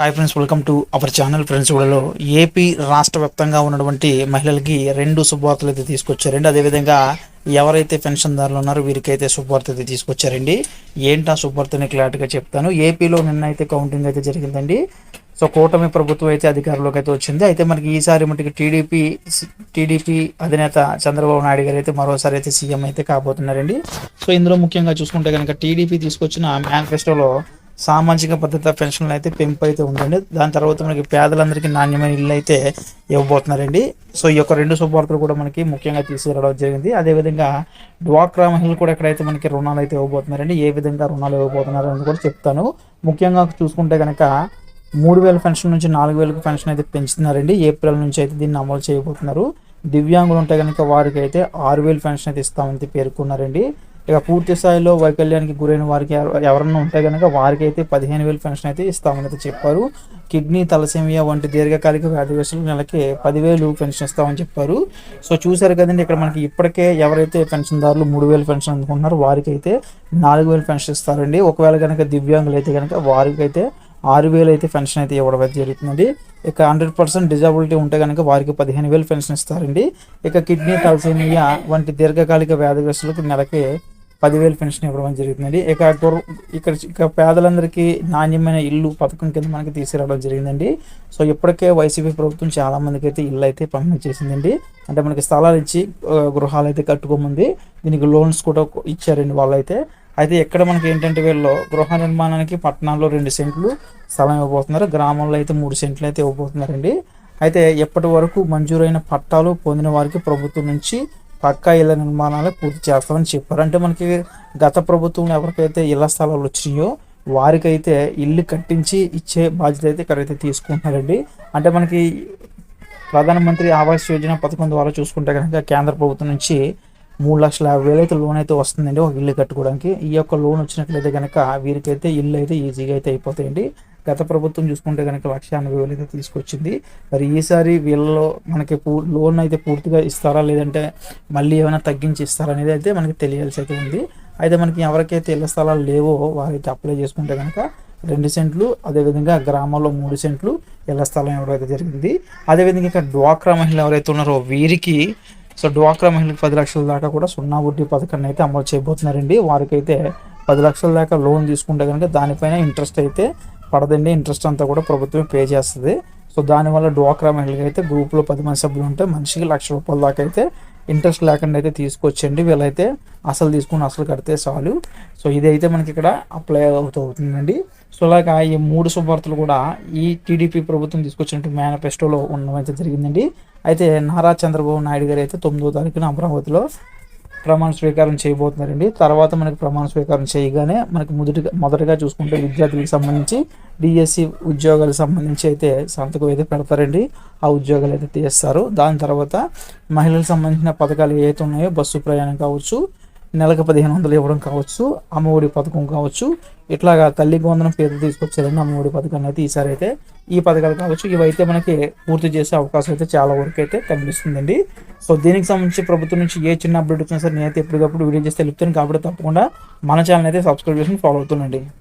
Hi friends welcome to our channel friends కూడా AP రాష్ట్ర వ్యాప్తంగా ఉన్నటువంటి మహిళలకి రెండు శుభవార్తలు అయితే తీసుకొచ్చారండి. అదేవిధంగా ఎవరైతే పెన్షన్దారులు ఉన్నారో వీరికైతే శుభవార్త అయితే తీసుకొచ్చారండి. ఏంటి ఆ శుభవార్తని క్లారిటీగా చెప్తాను. ఏపీలో నిన్న అయితే కౌంటింగ్ అయితే జరిగిందండి. సో కూటమి ప్రభుత్వం అయితే అధికారంలోకి అయితే వచ్చింది. అయితే మనకి ఈసారి మటుకి టీడీపీ టీడీపీ అధినేత చంద్రబాబు నాయుడు గారు అయితే మరోసారి అయితే సీఎం అయితే కాబోతున్నారండి. సో ఇందులో ముఖ్యంగా చూసుకుంటే కనుక టీడీపీ తీసుకొచ్చిన మేనిఫెస్టోలో సామాజిక భద్రత పెన్షన్లు అయితే పెంపు అయితే ఉందండి. దాని తర్వాత మనకి పేదలందరికీ నాణ్యమైన ఇల్లు అయితే ఇవ్వబోతున్నారండి. సో ఈ యొక్క రెండు శుభవార్తలు కూడా మనకి ముఖ్యంగా తీసుకురావడం జరిగింది. అదేవిధంగా డ్వాక్రా మహిళలు కూడా ఎక్కడైతే మనకి రుణాలు అయితే ఇవ్వబోతున్నారండి ఏ విధంగా రుణాలు ఇవ్వబోతున్నారు అని కూడా చెప్తాను. ముఖ్యంగా చూసుకుంటే కనుక మూడు వేల పెన్షన్ నుంచి నాలుగు వేలకు పెన్షన్ అయితే పెంచుతున్నారండి. ఏప్రిల్ నుంచి అయితే దీన్ని అమలు చేయబోతున్నారు. దివ్యాంగులు ఉంటే కనుక వారికి అయితే ఆరు వేలు పెన్షన్ అయితే ఇస్తామని పేర్కొన్నారండి. ఇక పూర్తి స్థాయిలో వైకల్యానికి గురైన వారికి ఎవరన్నా ఉంటే కనుక వారికి అయితే పదిహేను వేలు పెన్షన్ అయితే ఇస్తామని అయితే చెప్పారు. కిడ్నీ తలసేమియా వంటి దీర్ఘకాలిక వ్యాధిగ్రస్తులు నెలకి పదివేలు పెన్షన్ ఇస్తామని చెప్పారు. సో చూసారు కదండి ఇక్కడ మనకి ఇప్పటికే ఎవరైతే పెన్షన్దారులు మూడు వేలు పెన్షన్ అందుకుంటున్నారో వారికి అయితే నాలుగు వేలు పెన్షన్ ఇస్తారండి. ఒకవేళ కనుక దివ్యాంగులు అయితే కనుక వారికి అయితే ఆరు వేలు అయితే పెన్షన్ అయితే ఇవ్వడం అయితే జరుగుతుంది ఇక హండ్రెడ్ పర్సెంట్ డిజబిలిటీ ఉంటే కనుక వారికి పదిహేను వేలు పెన్షన్ ఇస్తారండి. ఇక కిడ్నీ తలసేమియా వంటి దీర్ఘకాలిక వ్యాధిగ్రస్తులకు నెలకి పదివేలు పెన్షన్ ఇవ్వడం జరుగుతుందండి ఇక ఇక్కడ ఇక పేదలందరికీ నాణ్యమైన ఇల్లు పథకం కింద మనకి తీసుకురావడం జరిగిందండి. సో ఇప్పటికే వైసీపీ ప్రభుత్వం చాలా మందికి అయితే ఇల్లు అయితే పంపిణీ చేసిందండి అంటే మనకి స్థలాలు ఇచ్చి గృహాలు అయితే కట్టుకోముంది. దీనికి లోన్స్ కూడా ఇచ్చారండి వాళ్ళైతే. అయితే ఎక్కడ మనకి ఏంటంటే వీళ్ళు గృహ నిర్మాణానికి పట్టణాల్లో రెండు సెంట్లు స్థలం ఇవ్వబోతున్నారు. గ్రామంలో అయితే మూడు సెంట్లు అయితే ఇవ్వబోతున్నారండి. అయితే ఎప్పటి వరకు మంజూరైన పట్టాలు పొందిన వారికి ప్రభుత్వం నుంచి పక్కా ఇళ్ళ నిర్మాణాలు పూర్తి చేస్తామని చెప్పారు. అంటే మనకి గత ప్రభుత్వం ఎవరికైతే ఇళ్ళ స్థలాలు వచ్చినాయో వారికైతే ఇల్లు కట్టించి ఇచ్చే బాధ్యత అయితే ఇక్కడైతే తీసుకుంటున్నారండి. అంటే మనకి ప్రధానమంత్రి ఆవాస్ యోజన పథకం ద్వారా చూసుకుంటే కనుక కేంద్ర ప్రభుత్వం నుంచి మూడు లక్షల యాభై వేలు అయితే లోన్ అయితే వస్తుందండి ఒక ఇల్లు కట్టుకోవడానికి. ఈ యొక్క లోన్ వచ్చినట్లయితే కనుక వీరికైతే ఇల్లు అయితే ఈజీగా అయితే అయిపోతాయండి. గత ప్రభుత్వం చూసుకుంటే కనుక లక్ష ఎనభై వేలు అయితే తీసుకొచ్చింది. మరి ఈసారి వీళ్ళలో మనకి లోన్ అయితే పూర్తిగా ఇస్తారా లేదంటే మళ్ళీ ఏమైనా తగ్గించి ఇస్తారా అనేది అయితే మనకి తెలియాల్సి అయితే ఉంది. అయితే మనకి ఎవరికైతే ఇళ్ళ స్థలాలు లేవో వారైతే అప్లై చేసుకుంటే కనుక రెండు సెంట్లు అదేవిధంగా గ్రామాల్లో మూడు సెంట్లు ఇళ్ళ స్థలం ఎవరైతే జరిగింది. అదేవిధంగా ఇక్కడ డ్వాక్రా మహిళలు ఎవరైతే ఉన్నారో వీరికి సో డ్వాక్రా మహిళలకు పది లక్షల దాకా కూడా సున్నా వడ్డీ పథకాన్ని అయితే అమలు చేయబోతున్నారండి. వారికైతే పది లక్షల దాకా లోన్ తీసుకుంటే కనుక దానిపైన ఇంట్రెస్ట్ అయితే పడదండి ఇంట్రెస్ట్ అంతా కూడా ప్రభుత్వం పే చేస్తుంది. సో దానివల్ల డ్వాక్రా మహిళకి అయితే గ్రూప్లో పది మంది సభ్యులు ఉంటే మనిషికి లక్ష రూపాయల దాకా అయితే ఇంట్రెస్ట్ లేకుండా అయితే తీసుకొచ్చండి. వీళ్ళైతే అసలు తీసుకుని అసలు కడితే చాలు. సో ఇదైతే మనకి ఇక్కడ అప్లై అవుతూ అవుతుందండి. సో అలాగా ఈ మూడు శుభార్తలు కూడా ఈ టీడీపీ ప్రభుత్వం తీసుకొచ్చినట్టు మేనిఫెస్టోలో అయితే జరిగిందండి. అయితే నారా చంద్రబాబు నాయుడు గారు అయితే తొమ్మిదో తారీఖున అమరావతిలో ప్రమాణ స్వీకారం చేయబోతున్నారండి. తర్వాత మనకి ప్రమాణ స్వీకారం చేయగానే మనకి మొదటిగా మొదటగా చూసుకుంటే విద్యార్థులకు సంబంధించి డిఎస్సి ఉద్యోగాలకు సంబంధించి అయితే సంతకం అయితే పెడతారండి. ఆ ఉద్యోగాలు అయితే తీస్తారు దాని తర్వాత మహిళలకు సంబంధించిన పథకాలు ఏవైతే ఉన్నాయో బస్సు ప్రయాణం కావచ్చు నెలకు పదిహేను వందలు ఇవ్వడం కావచ్చు అమ్మఒడి పథకం కావచ్చు. ఇట్లాగా తల్లి వందనం పేద తీసుకొచ్చారండి అమ్మఒడి పథకం అయితే ఈసారి అయితే ఈ పథకాలు కావచ్చు. ఇవైతే మనకి పూర్తి చేసే అవకాశం అయితే చాలా వరకు అయితే కనిపిస్తుందండి. సో దీనికి సంబంధించి ప్రభుత్వం నుంచి ఏ చిన్న అప్డేట్ వచ్చినా సరే నేనైతే ఎప్పటికప్పుడు వీడియో చేస్తే తెలుపుతాను. కాబట్టి తప్పకుండా మన ఛానల్ అయితే సబ్స్క్రైబ్ చేసి ఫాలో అవుతుండండి.